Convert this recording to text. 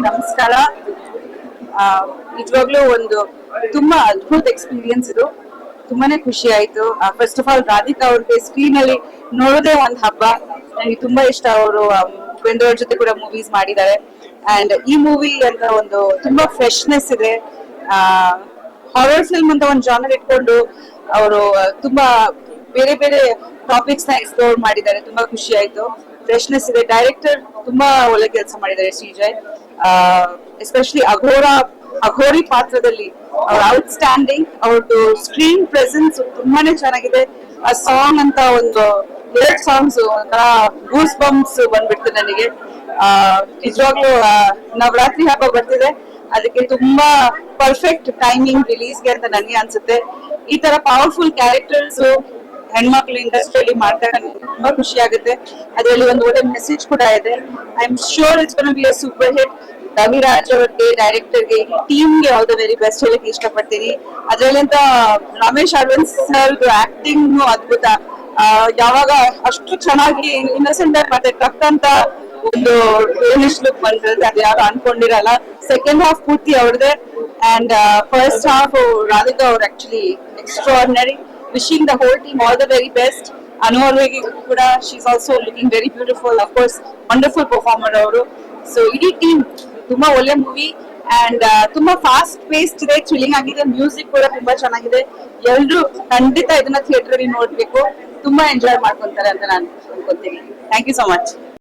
ನಮಸ್ಕಾರ. ಆ, ನಿಜವಾಗ್ಲೂ ಒಂದು ತುಂಬಾ ಅದ್ಭುತ ಎಕ್ಸ್ಪೀರಿಯನ್ಸ್ ಇದು. ತುಂಬಾನೇ ಖುಷಿ ಆಯ್ತು. ಫಸ್ಟ್ ಆಫ್ ಆಲ್ ರಾಧಿಕಾ ಅವ್ರಿಗೆ ಸ್ಕ್ರೀನ್ ಅಲ್ಲಿ ನೋಡೋದೇ ಒಂದ್ ಹಬ್ಬ. ನನಗೆ ತುಂಬಾ ಇಷ್ಟ. ಅವರು ಅವ್ರ ಜೊತೆ ಕೂಡ ಮೂವೀಸ್ ಮಾಡಿದ್ದಾರೆ. ಅಂಡ್ ಈ ಮೂವಿ ಅಂತ ಒಂದು ತುಂಬಾ ಫ್ರೆಶ್ನೆಸ್ ಇದೆ. ಹಾರರ್ ಫಿಲ್ಮ್ ಅಂತ ಒಂದು ಜಾನರ್ ಇಟ್ಕೊಂಡು ಅವರು ತುಂಬಾ ಬೇರೆ ಬೇರೆ ಟಾಪಿಕ್ಸ್ನ ಎಕ್ಸ್ಪ್ಲೋರ್ ಮಾಡಿದ್ದಾರೆ, ತುಂಬಾ ಖುಷಿ ಆಯ್ತು. ಫ್ರೆಶ್ನೆಸ್ ಇದೆ. ಡೈರೆಕ್ಟರ್ ತುಂಬಾ ಒಳ್ಳೆ ಕೆಲಸ ಮಾಡಿದ್ದಾರೆ ಶ್ರೀಜಯ್. ಎಸ್ಪೆಷಲಿ ಅಘೋರ ಅಘೋರಿ ಪಾತ್ರದಲ್ಲಿ ಅವ್ರ ಔಟ್ಸ್ಟ್ಯಾಂಡಿಂಗ್ ಅವ್ರದ್ದು ಸ್ಕ್ರೀನ್ ಪ್ರೆಸೆನ್ಸ್ ತುಂಬಾನೇ ಚೆನ್ನಾಗಿದೆ. ಆ ಸಾಂಗ್ ಅಂತ ಒಂದು, ಎರಡು ಸಾಂಗ್ಸ್ ಒಂಥರ ಗೂಸ್ ಬಂಪ್ಸ್ ಬಂದ್ಬಿಡ್ತು ನನಗೆ. ನಿಜವಾಗ್ಲೂ ನವರಾತ್ರಿ ಹಬ್ಬ ಬರ್ತಿದೆ. ಅದಕ್ಕೆ ತುಂಬಾ ಪರ್ಫೆಕ್ಟ್ ಟೈಮಿಂಗ್ ರಿಲೀಸ್ಗೆ ಅಂತ ನನಗೆ ಅನ್ಸುತ್ತೆ. ಈ ತರ ಪವರ್ಫುಲ್ ಕ್ಯಾರೆಕ್ಟರ್ಸ್ ಹೆಣ್ಮಕ್ಳು ಇಂಡಸ್ಟ್ರಿಯಲ್ಲಿ ಮಾಡ್ತಾರೆ ತುಂಬಾ ಖುಷಿ ಆಗುತ್ತೆ. ಅದರಲ್ಲಿ ಒಂದು ಒಳ್ಳೆ ಮೆಸೇಜ್ ಕೂಡ ಇದೆ. I am sure it's be a super hit Raviraj ಅವ್ರಿಗೆ ಡೈರೆಕ್ಟರ್ಗೆ ಟೀಮ್ಗೆ ಆಲ್ ದ ವೆರಿ ಬೆಸ್ಟ್ ಹೇಳಕ್ ಇಷ್ಟಪಡ್ತೀನಿ. ಅಂತ ರಮೇಶ್ ಅರವಿಂದ್ ಸರ್ ಆಕ್ಟಿಂಗ್ ಅದ್ಭುತ. ಯಾವಾಗ ಅಷ್ಟು ಚೆನ್ನಾಗಿ ಇನ್ನಸೆಂಟ್ ಆಗಿ ಮತ್ತೆ ಟಕ್ ಅಂತ ಒಂದು ಇಂಗ್ಲಿಷ್ ಲುಕ್ ಬಂದ್ರೆ ಅದು ಯಾರು ಅನ್ಕೊಂಡಿರಲ್ಲ. ಸೆಕೆಂಡ್ ಹಾಫ್ ಪೂರ್ತಿ ಅವ್ರದೇ. ಅಂಡ್ ಫಸ್ಟ್ ಹಾಫ್ ರಾಧಿಕಾ ಅವ್ರು actually extraordinary wishing the whole team all the very best Anu ಅವ್ರಿಗೆ ಕೂಡ she's also looking very beautiful of course wonderful performer ಅವರು ಸೊ ಇಡೀ ಟೀಮ್ ತುಂಬಾ ಒಳ್ಳೆ ಮೂವಿ ಅಂಡ್ ತುಂಬಾ ಫಾಸ್ಟ್ ಪೇಸ್ಡ್ ಇದೆ ಥ್ರಿಲ್ಲಿಂಗ್ ಆಗಿದೆ ಮ್ಯೂಸಿಕ್ ಕೂಡ ತುಂಬಾ ಚೆನ್ನಾಗಿದೆ. ಎಲ್ರು ಖಂಡಿತ ಇದನ್ನ ಥಿಯೇಟರ್ ನೋಡ್ಬೇಕು. ತುಂಬಾ ಎಂಜಾಯ್ ಮಾಡ್ಕೊಂತಾರೆ ಅಂತ ನಾನು ಅನ್ಕೊಂತೀನಿ. Thank you so much